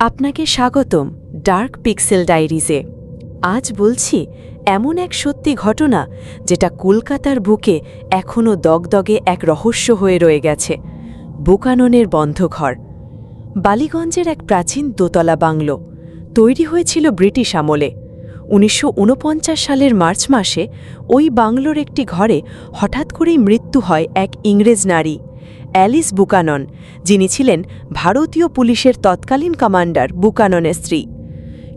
আপনাকে স্বাগতম dark pixel ডায়েরিজে। আজ বলছি, এমন এক সত্যি ঘটনা যেটা কলকাতার বুকে এখনও দগদগে এক রহস্য হয়ে রয়ে গেছে। বুকাননের বন্ধ ঘর বালিগঞ্জের এক প্রাচীন দোতলা বাংলো তৈরি হয়েছিল ব্রিটিশ আমলে। উনিশশো ঊনপঞ্চাশ সালের মার্চ মাসে ওই বাংলোর একটি ঘরে হঠাৎ করেই মৃত্যু হয় এক ইংরেজ নারী। অ্যালিস বুকানন, যিনি ছিলেন ভারতীয় পুলিশের তৎকালীন কমান্ডার বুকাননের স্ত্রী।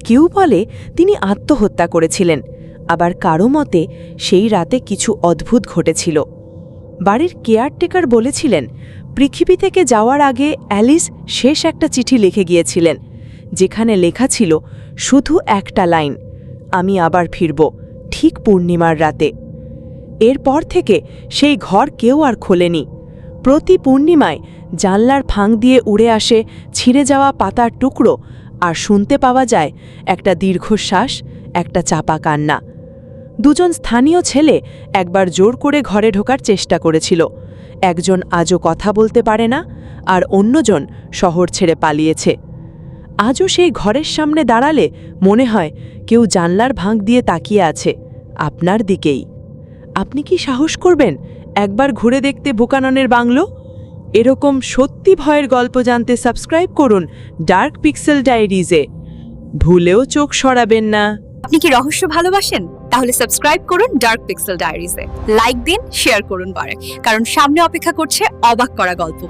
কেউ বলে তিনি আত্মহত্যা করেছিলেন, আবার কারও মতে সেই রাতে কিছু অদ্ভুত ঘটেছিল। বাড়ির কেয়ারটেকার বলেছিলেন, পৃথিবী থেকে যাওয়ার আগে অ্যালিস শেষ একটা চিঠি লিখে গিয়েছিলেন, যেখানে লেখা ছিল, শুধু একটা লাইন, আমি আবার ফিরব, ঠিক পূর্ণিমার রাতে। এরপর থেকে সেই ঘর কেউ আর খোলেনি। প্রতি পূর্ণিমায় জানলার ফাঁক দিয়ে উড়ে আসে ছিঁড়ে যাওয়া পাতার টুকরো আর শুনতে পাওয়া যায় একটা দীর্ঘশ্বাস, একটা চাপা কান্না। দুজন স্থানীয় ছেলে একবার জোর করে ঘরে ঢোকার চেষ্টা করেছিল। একজন আজও কথা বলতে পারে না আর অন্যজন শহর ছেড়ে পালিয়েছে। আজও সেই ঘরের সামনে দাঁড়ালে মনে হয় কেউ জানলার ভাঁক দিয়ে তাকিয়ে আছে, আপনার দিকেই। আপনি কি সাহস করবেন একবার ঘুরে দেখতে বুকাননের বাংলো? এরকম সত্যি ভয়ের গল্প জানতে সাবস্ক্রাইব করুন ডার্ক পিক্সেল ডায়েরিজে। ভুলেও চোখ সরাবেন না। আপনি কি রহস্য ভালোবাসেন? তাহলে সাবস্ক্রাইব করুন ডার্ক পিক্সেল ডায়েরিজে। লাইক দিন, শেয়ার করুন বারে। কারণ সামনে অপেক্ষা করছে অবাক করা গল্প